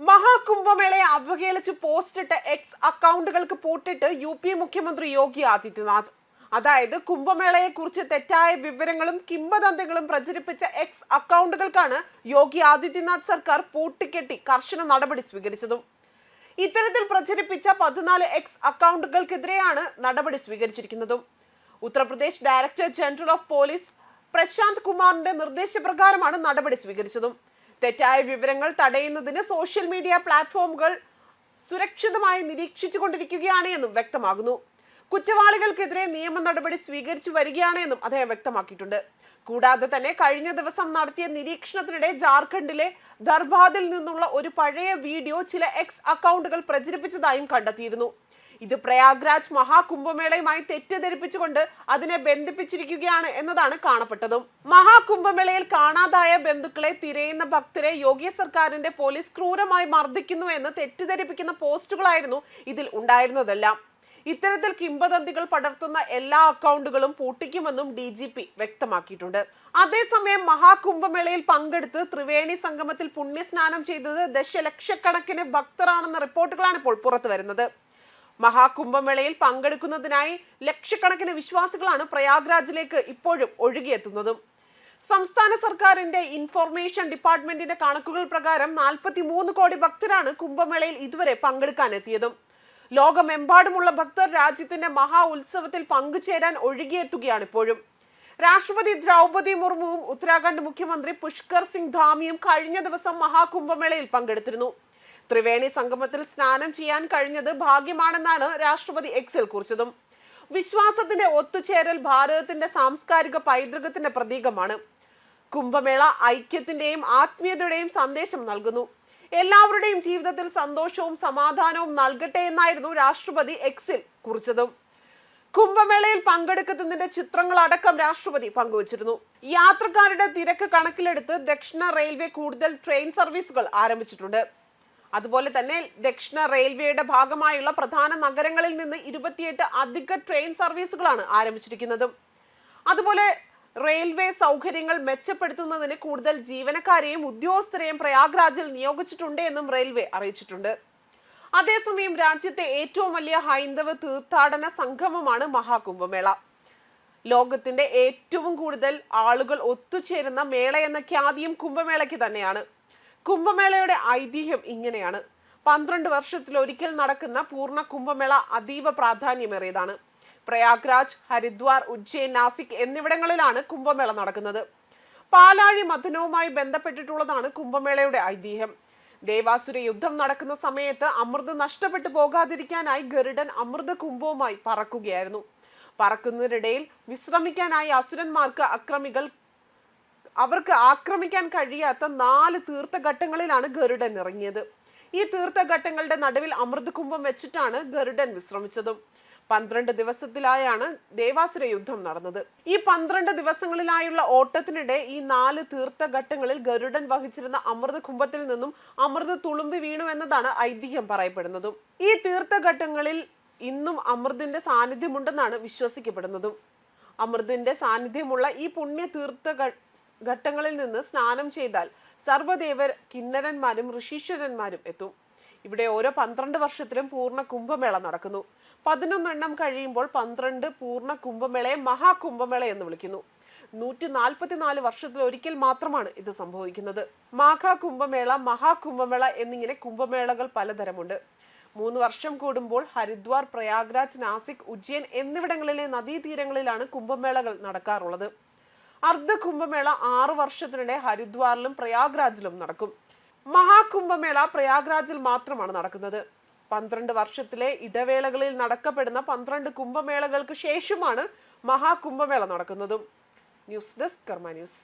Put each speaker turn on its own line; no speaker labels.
മഹാകുംഭമേളയെ അവഹേളിച്ച് പോസ്റ്റിട്ട എക്സ് അക്കൗണ്ടുകൾക്ക് പൂട്ടിട്ട് യു പി മുഖ്യമന്ത്രി യോഗി ആദിത്യനാഥ്. അതായത് കുംഭമേളയെ കുറിച്ച് തെറ്റായ വിവരങ്ങളും കിംബദന്തികളും പ്രചരിപ്പിച്ച എക്സ് അക്കൗണ്ടുകൾക്കാണ് യോഗി ആദിത്യനാഥ് സർക്കാർ പൂട്ടിക്കെട്ടി കർശന നടപടി സ്വീകരിച്ചതും. ഇത്തരത്തിൽ പ്രചരിപ്പിച്ച പതിനാല് എക്സ് അക്കൗണ്ടുകൾക്കെതിരെയാണ് നടപടി സ്വീകരിച്ചിരിക്കുന്നതും. Uttar Pradesh director general of police Prashant കുമാറിന്റെ നിർദ്ദേശപ്രകാരമാണ് നടപടി സ്വീകരിച്ചതും. തെറ്റായ വിവരങ്ങൾ തടയുന്നതിന് സോഷ്യൽ മീഡിയ പ്ലാറ്റ്ഫോമുകൾ സുരക്ഷിതമായി നിരീക്ഷിച്ചു കൊണ്ടിരിക്കുകയാണ് എന്നും വ്യക്തമാകുന്നു. കുറ്റവാളികൾക്കെതിരെ നിയമ നടപടി സ്വീകരിച്ചു വരികയാണ് എന്നും അദ്ദേഹം വ്യക്തമാക്കിയിട്ടുണ്ട്. കൂടാതെ തന്നെ കഴിഞ്ഞ ദിവസം നടത്തിയ നിരീക്ഷണത്തിനിടെ ജാർഖണ്ഡിലെ ദർബാദിൽ നിന്നുള്ള ഒരു പഴയ വീഡിയോ ചില എക്സ് അക്കൗണ്ടുകൾ പ്രചരിപ്പിച്ചതായും കണ്ടെത്തിയിരുന്നു. ഇത് പ്രയാഗ്രാജ് മഹാകുംഭമേളയുമായി തെറ്റിദ്ധരിപ്പിച്ചുകൊണ്ട് അതിനെ ബന്ധിപ്പിച്ചിരിക്കുകയാണ് എന്നതാണ് കാണപ്പെട്ടതും. മഹാകുംഭമേളയിൽ കാണാതായ ബന്ധുക്കളെ തിരയുന്ന ഭക്തരെ യോഗി സർക്കാരിന്റെ പോലീസ് ക്രൂരമായി മർദ്ദിക്കുന്നു എന്ന് തെറ്റിദ്ധരിപ്പിക്കുന്ന പോസ്റ്റുകളായിരുന്നു ഇതിൽ ഉണ്ടായിരുന്നതെല്ലാം. ഇത്തരത്തിൽ കിംബദന്തികൾ പടർത്തുന്ന എല്ലാ അക്കൗണ്ടുകളും പൂട്ടിക്കുമെന്നും ഡി ജി പി വ്യക്തമാക്കിയിട്ടുണ്ട്. അതേസമയം മഹാകുംഭമേളയിൽ പങ്കെടുത്ത് ത്രിവേണി സംഗമത്തിൽ പുണ്യസ്നാനം ചെയ്തത് ദശലക്ഷക്കണക്കിന് ഭക്തരാണെന്ന റിപ്പോർട്ടുകളാണ് ഇപ്പോൾ പുറത്തു വരുന്നത് മഹാകുംഭമേളയിൽ പങ്കെടുക്കുന്നതിനായി ലക്ഷക്കണക്കിന് വിശ്വാസികളാണ് പ്രയാഗ്രാജിലേക്ക് ഇപ്പോഴും ഒഴുകിയെത്തുന്നതും. സംസ്ഥാന സർക്കാരിന്റെ ഇൻഫോർമേഷൻ ഡിപ്പാർട്ട്മെന്റിന്റെ കണക്കുകൾ പ്രകാരം നാൽപ്പത്തി മൂന്ന് കോടി ഭക്തരാണ് കുംഭമേളയിൽ ഇതുവരെ പങ്കെടുക്കാനെത്തിയതും. ലോകമെമ്പാടുമുള്ള ഭക്തർ രാജ്യത്തിന്റെ മഹാ ഉത്സവത്തിൽ പങ്കുചേരാൻ ഒഴുകിയെത്തുകയാണ് ഇപ്പോഴും. രാഷ്ട്രപതി ദ്രൗപതി മുർമുവും ഉത്തരാഖണ്ഡ് മുഖ്യമന്ത്രി പുഷ്കർ സിംഗ് ധാമിയും കഴിഞ്ഞ ദിവസം മഹാകുംഭമേളയിൽ പങ്കെടുത്തിരുന്നു. ത്രിവേണി സംഗമത്തിൽ സ്നാനം ചെയ്യാൻ കഴിഞ്ഞത് ഭാഗ്യമാണെന്നാണ് രാഷ്ട്രപതി എക്സിൽ കുറിച്ചതും. വിശ്വാസത്തിന്റെ ഒത്തുചേരൽ ഭാരതത്തിന്റെ സാംസ്കാരിക പൈതൃകത്തിന്റെ പ്രതീകമാണ്. കുംഭമേള ഐക്യത്തിന്റെയും ആത്മീയതയുടെയും സന്ദേശം നൽകുന്നു. എല്ലാവരുടെയും ജീവിതത്തിൽ സന്തോഷവും സമാധാനവും നൽകട്ടെ എന്നായിരുന്നു രാഷ്ട്രപതി എക്സിൽ കുറിച്ചതും. കുംഭമേളയിൽ പങ്കെടുക്കുന്നതിന്റെ ചിത്രങ്ങളടക്കം രാഷ്ട്രപതി പങ്കുവച്ചിരുന്നു. യാത്രക്കാരുടെ തിരക്ക് കണക്കിലെടുത്ത് ദക്ഷിണ റെയിൽവേ കൂടുതൽ ട്രെയിൻ സർവീസുകൾ ആരംഭിച്ചിട്ടുണ്ട്. അതുപോലെ തന്നെ ദക്ഷിണ റെയിൽവേയുടെ ഭാഗമായുള്ള പ്രധാന നഗരങ്ങളിൽ നിന്ന് ഇരുപത്തിയെട്ട് അധിക ട്രെയിൻ സർവീസുകളാണ് ആരംഭിച്ചിരിക്കുന്നതും. അതുപോലെ റെയിൽവേ സൗകര്യങ്ങൾ മെച്ചപ്പെടുത്തുന്നതിന് കൂടുതൽ ജീവനക്കാരെയും ഉദ്യോഗസ്ഥരെയും പ്രയാഗ്രാജിൽ നിയോഗിച്ചിട്ടുണ്ട് എന്നും റെയിൽവേ അറിയിച്ചിട്ടുണ്ട്. അതേസമയം രാജ്യത്തെ ഏറ്റവും വലിയ ഹൈന്ദവ തീർത്ഥാടന സംഗമമാണ് മഹാകുംഭമേള. ലോകത്തിന്റെ ഏറ്റവും കൂടുതൽ ആളുകൾ ഒത്തുചേരുന്ന മേള എന്ന ഖ്യാതിയും കുംഭമേളയ്ക്ക് തന്നെയാണ്. കുംഭമേളയുടെ ഐതിഹ്യം ഇങ്ങനെയാണ്. പന്ത്രണ്ട് വർഷത്തിലൊരിക്കൽ നടക്കുന്ന പൂർണ കുംഭമേള അതീവ പ്രാധാന്യമേറിയതാണ്. പ്രയാഗ്രാജ് ഹരിദ്വാർ ഉജ്ജയിൻ നാസിക് എന്നിവിടങ്ങളിലാണ് കുംഭമേള നടക്കുന്നത്. പാലാഴി മഥനവുമായി ബന്ധപ്പെട്ടിട്ടുള്ളതാണ് കുംഭമേളയുടെ ഐതിഹ്യം. ദേവാസുര യുദ്ധം നടക്കുന്ന സമയത്ത് അമൃത് നഷ്ടപ്പെട്ടു പോകാതിരിക്കാനായി ഗരുഡൻ അമൃത കുംഭവുമായി പറക്കുകയായിരുന്നു. പറക്കുന്നതിനിടയിൽ വിശ്രമിക്കാനായി അസുരന്മാർക്ക് അക്രമികൾ അവർക്ക് ആക്രമിക്കാൻ കഴിയാത്ത നാല് തീർത്ഥഘട്ടങ്ങളിലാണ് ഗരുഡൻ ഇറങ്ങിയത്. ഈ തീർത്ഥഘട്ടങ്ങളുടെ നടുവിൽ അമൃതകുംഭം വെച്ചിട്ടാണ് ഗരുഡൻ വിശ്രമിച്ചതും. പന്ത്രണ്ട് ദിവസത്തിലായാണ് ദേവാസുര യുദ്ധം നടന്നത്. ഈ പന്ത്രണ്ട് ദിവസങ്ങളിലായുള്ള ഓട്ടത്തിനിടെ ഈ നാല് തീർത്ഥഘട്ടങ്ങളിൽ ഗരുഡൻ വഹിച്ചിരുന്ന അമൃത കുംഭത്തിൽ നിന്നും അമൃത് തുളുമ്പി വീണു എന്നതാണ് ഐതിഹ്യം പറയപ്പെടുന്നതും. ഈ തീർത്ഥഘട്ടങ്ങളിൽ ഇന്നും അമൃതിന്റെ സാന്നിധ്യമുണ്ടെന്നാണ് വിശ്വസിക്കപ്പെടുന്നതും. അമൃതിന്റെ സാന്നിധ്യമുള്ള ഈ പുണ്യ തീർത്ഥ ഘട്ടങ്ങളിൽ നിന്ന് സ്നാനം ചെയ്താൽ സർവദേവർ കിന്നരന്മാരും ഋഷീശ്വരന്മാരും എത്തും. ഇവിടെ ഓരോ പന്ത്രണ്ട് വർഷത്തിലും പൂർണ കുംഭമേള നടക്കുന്നു. പതിനൊന്നെണ്ണം കഴിയുമ്പോൾ പന്ത്രണ്ട് പൂർണ കുംഭമേളയെ മഹാകുംഭമേള എന്ന് വിളിക്കുന്നു. നൂറ്റി നാൽപ്പത്തിനാല് വർഷത്തിൽ ഒരിക്കൽ മാത്രമാണ് ഇത് സംഭവിക്കുന്നത്. മാഘ കുംഭമേള മഹാകുംഭമേള എന്നിങ്ങനെ കുംഭമേളകൾ പലതരമുണ്ട്. മൂന്ന് വർഷം കൂടുമ്പോൾ ഹരിദ്വാർ പ്രയാഗ്രാജ് നാസിക് ഉജ്ജയൻ എന്നിവിടങ്ങളിലെ നദീതീരങ്ങളിലാണ് കുംഭമേളകൾ നടക്കാറുള്ളത്. അർദ്ധ കുംഭമേള ആറ് വർഷത്തിനിടെ ഹരിദ്വാറിലും പ്രയാഗ്രാജിലും നടക്കും. മഹാകുംഭമേള പ്രയാഗ്രാജിൽ മാത്രമാണ് നടക്കുന്നത്. പന്ത്രണ്ട് വർഷത്തിലെ ഇടവേളകളിൽ നടക്കപ്പെടുന്ന പന്ത്രണ്ട് കുംഭമേളകൾക്ക് ശേഷമാണ് മഹാകുംഭമേള നടക്കുന്നതും. News desk Karma news.